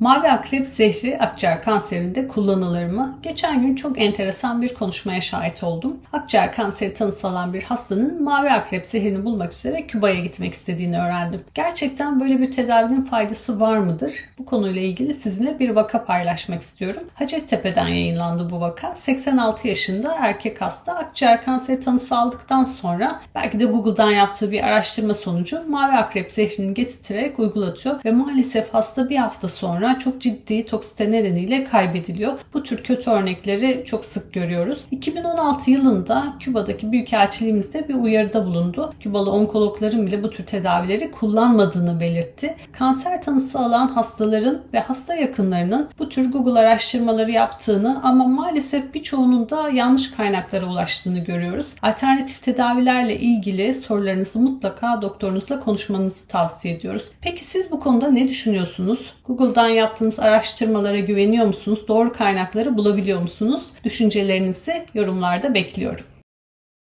Mavi akrep zehri akciğer kanserinde kullanılır mı? Geçen gün çok enteresan bir konuşmaya şahit oldum. Akciğer kanseri tanısı alan bir hastanın mavi akrep zehrini bulmak üzere Küba'ya gitmek istediğini öğrendim. Gerçekten böyle bir tedavinin faydası var mıdır? Bu konuyla ilgili sizinle bir vaka paylaşmak istiyorum. Hacettepe'den yayınlandı bu vaka. 86 yaşında erkek hasta akciğer kanseri tanısı aldıktan sonra belki de Google'dan yaptığı bir araştırma sonucu mavi akrep zehrini getirterek uygulatıyor ve maalesef hasta bir hafta sonra çok ciddi toksite nedeniyle kaybediliyor. Bu tür kötü örnekleri çok sık görüyoruz. 2016 yılında Küba'daki büyükelçiliğimizde bir uyarıda bulundu. Kübalı onkologların bile bu tür tedavileri kullanmadığını belirtti. Kanser tanısı alan hastaların ve hasta yakınlarının bu tür Google araştırmaları yaptığını ama maalesef birçoğunun da yanlış kaynaklara ulaştığını görüyoruz. Alternatif tedavilerle ilgili sorularınızı mutlaka doktorunuzla konuşmanızı tavsiye ediyoruz. Peki siz bu konuda ne düşünüyorsunuz? Google'dan yaptığınız araştırmalara güveniyor musunuz? Doğru kaynakları bulabiliyor musunuz? Düşüncelerinizi yorumlarda bekliyorum.